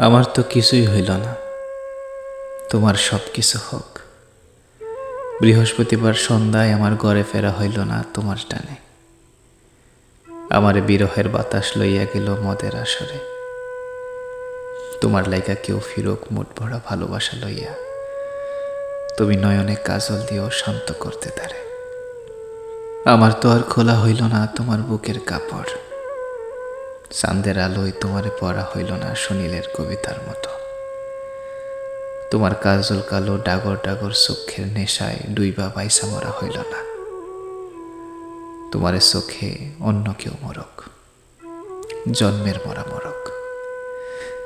আমার তো কিছুই হইল না। তোমার সব কিছু হোক। বৃহস্পতিবার সন্ধ্যায় আমার ঘরে ফেরা হইল না তোমার টানে। আমার বিরহের বাতাস লইয়া গেল মদের আসরে। তোমার লাইকা কেউ ফিরোক মুঠ ভরা ভালোবাসা লইয়া। তুমি নয়নে কাজল দিয়েও শান্ত করতে তারে। আমার তো আর খোলা হইল না তোমার বুকের কাপড়। চাঁদের আলোয় তোমারে পড়া হইল না সুনীলের কবিতার মতো। তোমার কাজল কালো ডাগর ডাগর চোখের নেশায় ডুইবা বাইসা মরা হইল না। তোমারে চোখে অন্য কেউ মরক, জন্মের মরা মরক।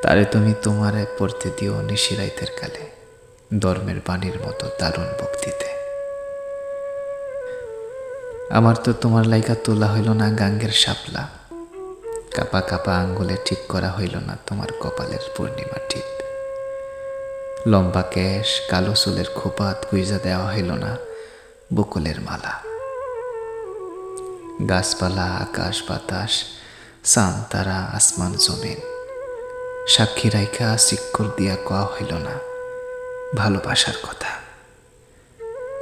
তারে তুমি তোমারে পড়তে দিও নিশিরাইতের কালে, ধর্মের বাণীর মতো দারুণ ভক্তিতে। আমার তো তোমার লাইকা তোলা হইল না গাঙ্গের শাপলা কাপা কাপা আঙ্গুলে ঠিক করা হইল না তোমার কপালের পূর্ণিমা টিপ লম্বা কেশ কালো চুলের খোপাত গুইজা দেওয়া হইল না, বকুলের মালা। গাছপালা, আকাশ বাতাস চান তারা, আসমান, জমিন। সাক্ষী রাইখা চিক্কর দিয়া কয়া হইল না, ভালোবাসার কথা।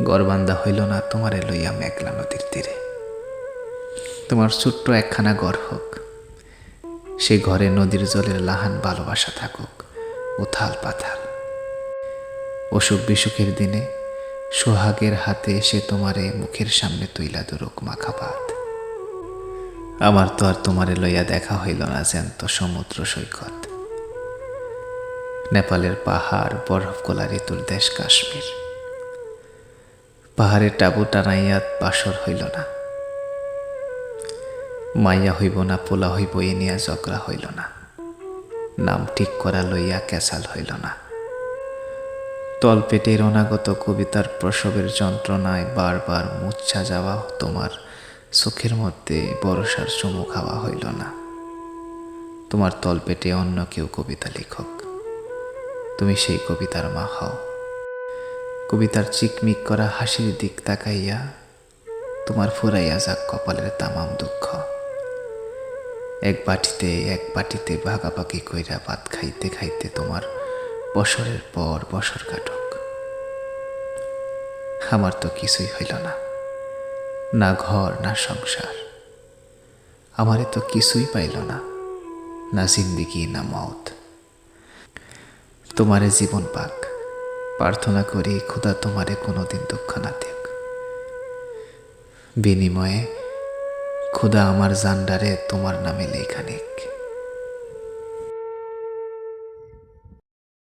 গড়বান্ধা হইল না তোমারে লইয়া মেঘলা নদীর তীরে। তোমার ছোট্ট একখানা ঘর হোক সে ঘরে নদীর জলের লাহান ভালোবাসা থাকুক, উথাল পাথাল। অসুখ বিসুখের দিনে সোহাগের হাতে এসে তোমারে মুখের সামনে তৈলা দুরুক মাখাপাত আমার তো আর তোমারে লইয়া দেখা হইল না জ্যান্ত সমুদ্র সৈকত। নেপালের পাহাড়, বরফ গোলা ঋতুর দেশ কাশ্মীর। পাহাড়ের টাবু টানাইয়া বাসর হইল না। মাইয়া হইব না, পোলা হইব, এ নিয়া ঝগড়া হইল না। নাম ঠিক করা লইয়া ক্যাসাল হইল না। তলপেটের অনাগত কবিতার প্রসবের যন্ত্রণায় বারবার মুচ্ছা যাওয়া তোমার চোখের মধ্যে বরসার চুমু খাওয়া হইল না। তোমার তলপেটে অন্য কেউ কবিতা লেখক। তুমি সেই কবিতার মা হও। কবিতার চিকমিক করা হাসির দিক তাকাইয়া তোমার ফুরাইয়া যাক কপালের তামাম দুঃখ। এক বাটিতে এক বাটিতে ভাগাভাগি কইরা ভাত খাইতে খাইতে তোমার বছরের পর বছর কাটক। আমার তো কিছুই হইল না না ঘর, না সংসার। আমারে তো কিছুই পাইল না না জিন্দিগি, না মত। তোমারে জীবন পাক, প্রার্থনা করি খুদা তোমারে কোনোদিন দুঃখ না দেখ বিনিময়ে খুদা আমার জান্ডারে তোমার নামে লেখা নিক।